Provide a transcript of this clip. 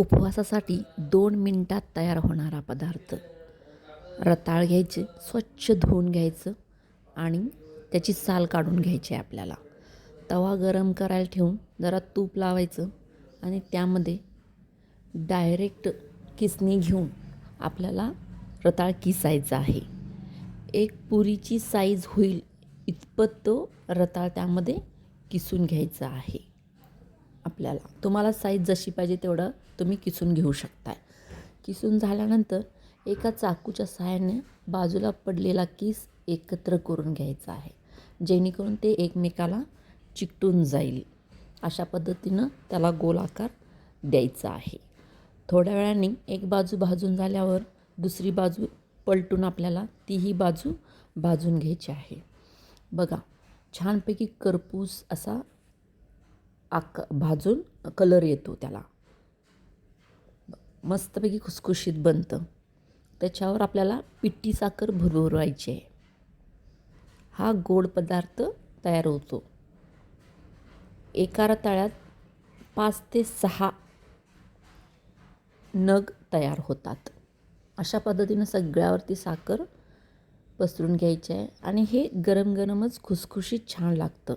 उपवासासाठी दोन मिनटात तयार होणारा पदार्थ. रताळ घ्यायचे स्वच्छ धुवून घ्यायचं आणि त्याची साल काढून घ्यायची आहे आपल्याला. तवा गरम करायला ठेवून जरा तूप लावायचं आणि त्यामध्ये डायरेक्ट किसणी घेऊन आपल्याला रताळ किसायचा आहे. एक पुरीची साईज होईल इतपत तो रताळ त्यामध्ये किसून घ्यायचा आहे. आपल्याला. तुम्हाला साईज जशी पाहिजे तेवढं तुम्ही किसून घेऊ शकताय. किसून झाल्यानंतर एका चाकूच्या सहाय्याने बाजूला पडलेला किस एकत्र करून घ्यायचा आहे. जेणेकरून ते एकमेकाला चिकटून जाईल. अशा पद्धतीनं त्याला गोल आकार द्यायचा आहे. थोड्या वेळाने एक बाजू भाजून झाल्यावर दुसरी बाजू पलटून आपल्याला तीही बाजू भाजून घ्यायची आहे. बघा छानपैकी करपूस असा आक भाजून कलर येतो त्याला. मस्तपैकी खुसखुशीत बनतं. त्याच्यावर आपल्याला पिठी साखर भरभरवायची आहे. हा गोड पदार्थ तयार होतो. एका रताळ्यात पाच ते सहा नग तयार होतात. अशा पद्धतीनं सगळ्यावरती साखर पसरून घ्यायची आहे. आणि हे गरम गरमच खुसखुशीत छान लागतं.